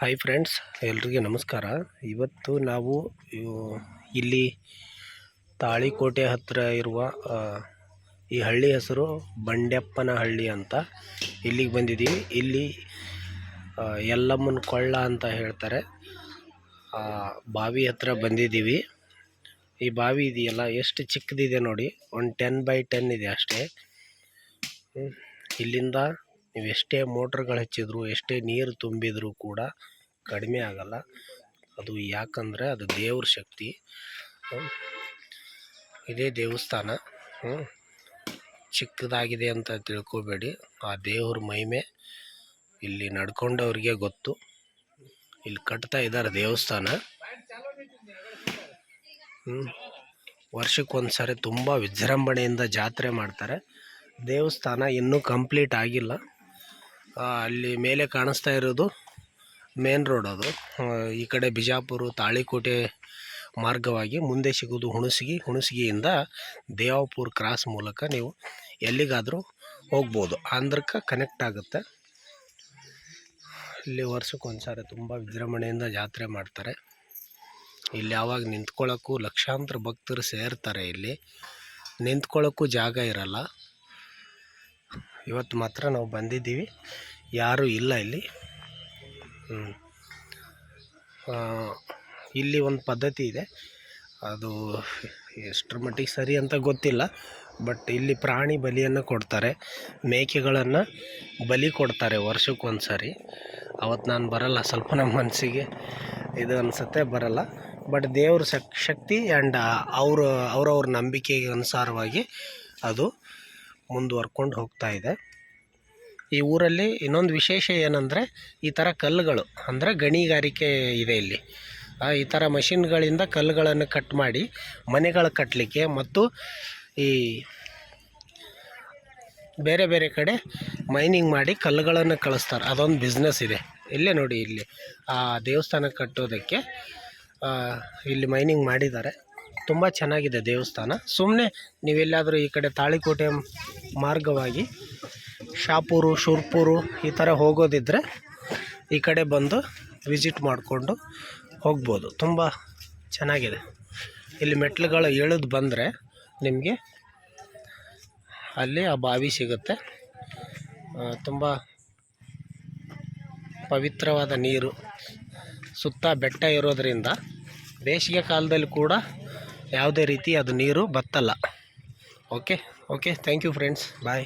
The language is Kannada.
ಹಾಯ್ ಫ್ರೆಂಡ್ಸ್ ಎಲ್ರಿಗೂ ನಮಸ್ಕಾರ. ಇವತ್ತು ನಾವು ಇಲ್ಲಿ ತಾಳಿಕೋಟೆ ಹತ್ತಿರ ಇರುವ ಈ ಹಳ್ಳಿ ಹೆಸರು ಬಂಡೆಪ್ಪನ ಹಳ್ಳಿ ಅಂತ ಇಲ್ಲಿಗೆ ಬಂದಿದ್ದೀವಿ. ಇಲ್ಲಿ ಯಲ್ಲಮ್ಮನ ಕೊಳ್ಳ ಅಂತ ಹೇಳ್ತಾರೆ. ಬಾವಿ ಹತ್ತಿರ ಬಂದಿದ್ದೀವಿ. ಈ ಬಾವಿ ಇದೆಯಲ್ಲ, ಎಷ್ಟು ಚಿಕ್ಕದಿದೆ ನೋಡಿ, ಒಂದು ಟೆನ್ ಬೈ ಟೆನ್ ಇದೆ ಅಷ್ಟೇ. ಇಲ್ಲಿಂದ ನೀವು ಎಷ್ಟೇ ಮೋಟ್ರ್ಗಳು ಹಚ್ಚಿದ್ರು, ಎಷ್ಟೇ ನೀರು ತುಂಬಿದರೂ ಕೂಡ ಕಡಿಮೆ ಆಗಲ್ಲ. ಅದು ಯಾಕಂದರೆ ಅದು ದೇವ್ರ ಶಕ್ತಿ. ಇದೇ ದೇವಸ್ಥಾನ. ಚಿಕ್ಕದಾಗಿದೆ ಅಂತ ತಿಳ್ಕೋಬೇಡಿ. ಆ ದೇವ್ರ ಮಹಿಮೆ ಇಲ್ಲಿ ನಡ್ಕೊಂಡವ್ರಿಗೆ ಗೊತ್ತು. ಇಲ್ಲಿ ಕಟ್ತಾ ಇದ್ದಾರೆ ದೇವಸ್ಥಾನ. ವರ್ಷಕ್ಕೊಂದು ಸಾರಿ ತುಂಬ ವಿಜೃಂಭಣೆಯಿಂದ ಜಾತ್ರೆ ಮಾಡ್ತಾರೆ. ದೇವಸ್ಥಾನ ಇನ್ನೂ ಕಂಪ್ಲೀಟ್ ಆಗಿಲ್ಲ. ಅಲ್ಲಿ ಮೇಲೆ ಕಾಣಿಸ್ತಾ ಇರೋದು ಮೇನ್ ರೋಡ್ ಅದು. ಈ ಕಡೆ ಬಿಜಾಪುರ, ತಾಳಿಕೋಟೆ ಮಾರ್ಗವಾಗಿ ಮುಂದೆ ಸಿಗೋದು ಹುಣಸಗಿ. ಹುಣಸಗಿಯಿಂದ ದೇವಾಪುರ ಕ್ರಾಸ್ ಮೂಲಕ ನೀವು ಎಲ್ಲಿಗಾದರೂ ಹೋಗ್ಬೋದು. ಆಂಧ್ರಕ್ಕೆ ಕನೆಕ್ಟ್ ಆಗುತ್ತೆ. ಇಲ್ಲಿ ವರ್ಷಕ್ಕೊಂದ್ಸಾರಿ ತುಂಬ ವಿಜೃಂಭಣೆಯಿಂದ ಜಾತ್ರೆ ಮಾಡ್ತಾರೆ. ಇಲ್ಲಿ ಯಾವಾಗ ನಿಂತ್ಕೊಳ್ಳೋಕ್ಕೂ ಲಕ್ಷಾಂತರ ಭಕ್ತರು ಸೇರ್ತಾರೆ ಇಲ್ಲಿ. ನಿಂತ್ಕೊಳ್ಳೋಕ್ಕೂ ಜಾಗ ಇರಲ್ಲ. ಇವತ್ತು ಮಾತ್ರ ನಾವು ಬಂದಿದ್ದೀವಿ. ಯಾರೂ ಇಲ್ಲ ಇಲ್ಲಿ. ಇಲ್ಲಿ ಒಂದು ಪದ್ಧತಿ ಇದೆ. ಅದು ಎಷ್ಟರ ಮಟ್ಟಿಗೆ ಸರಿ ಅಂತ ಗೊತ್ತಿಲ್ಲ. ಬಟ್ ಇಲ್ಲಿ ಪ್ರಾಣಿ ಬಲಿಯನ್ನು ಕೊಡ್ತಾರೆ. ಮೇಕೆಗಳನ್ನು ಬಲಿ ಕೊಡ್ತಾರೆ ವರ್ಷಕ್ಕೊಂದು ಸಾರಿ ಅವತ್ತು ನಾನು ಬರಲ್ಲ. ಸ್ವಲ್ಪ ನಮ್ಮ ಮನಸ್ಸಿಗೆ ಇದು ಅನಿಸುತ್ತೆ, ಬರಲ್ಲ. ಬಟ್ ದೇವ್ರ ಶಕ್ ಶಕ್ತಿ ಆ್ಯಂಡ್ ಅವರು, ಅವರವ್ರ ನಂಬಿಕೆಗೆ ಅನುಸಾರವಾಗಿ ಅದು ಮುಂದುವರ್ಕೊಂಡು ಹೋಗ್ತಾ ಇದೆ. ಈ ಊರಲ್ಲಿ ಇನ್ನೊಂದು ವಿಶೇಷ ಏನಂದರೆ ಈ ಥರ ಕಲ್ಲುಗಳು, ಅಂದರೆ ಗಣಿಗಾರಿಕೆ ಇದೆ ಇಲ್ಲಿ. ಈ ಥರ ಮಷಿನ್ಗಳಿಂದ ಕಲ್ಲುಗಳನ್ನು ಕಟ್ ಮಾಡಿ ಮನೆಗಳು ಕಟ್ಟಲಿಕ್ಕೆ ಮತ್ತು ಈ ಬೇರೆ ಬೇರೆ ಕಡೆ ಮೈನಿಂಗ್ ಮಾಡಿ ಕಲ್ಲುಗಳನ್ನು ಕಳಿಸ್ತಾರೆ. ಅದೊಂದು ಬಿಸ್ನೆಸ್ ಇದೆ. ಇಲ್ಲೇ ನೋಡಿ ಇಲ್ಲಿ, ಆ ದೇವಸ್ಥಾನ ಕಟ್ಟೋದಕ್ಕೆ ಇಲ್ಲಿ ಮೈನಿಂಗ್ ಮಾಡಿದ್ದಾರೆ. ತುಂಬ ಚೆನ್ನಾಗಿದೆ ದೇವಸ್ಥಾನ. ಸುಮ್ಮನೆ ನೀವೆಲ್ಲಾದರೂ ಈ ಕಡೆ ತಾಳಿಕೋಟೆ ಮಾರ್ಗವಾಗಿ ಶಾಪೂರು, ಶೂರ್ಪೂರು ಈ ಥರ ಹೋಗೋದಿದ್ದರೆ ಈ ಕಡೆ ಬಂದು ವಿಸಿಟ್ ಮಾಡಿಕೊಂಡು ಹೋಗ್ಬೋದು. ತುಂಬ ಚೆನ್ನಾಗಿದೆ. ಇಲ್ಲಿ ಮೆಟ್ಲುಗಳು ಇಳಿದು ಬಂದರೆ ನಿಮಗೆ ಅಲ್ಲಿ ಆ ಬಾವಿ ಸಿಗುತ್ತೆ. ತುಂಬ ಪವಿತ್ರವಾದ ನೀರು, ಸುತ್ತ ಬೆಟ್ಟ ಇರೋದರಿಂದ ಬೇಸಿಗೆ ಕಾಲದಲ್ಲಿ ಕೂಡ ಯಾವುದೇ ರೀತಿ ಅದು ನೀರು ಬತ್ತಲ್ಲ. okay okay thank you friends bye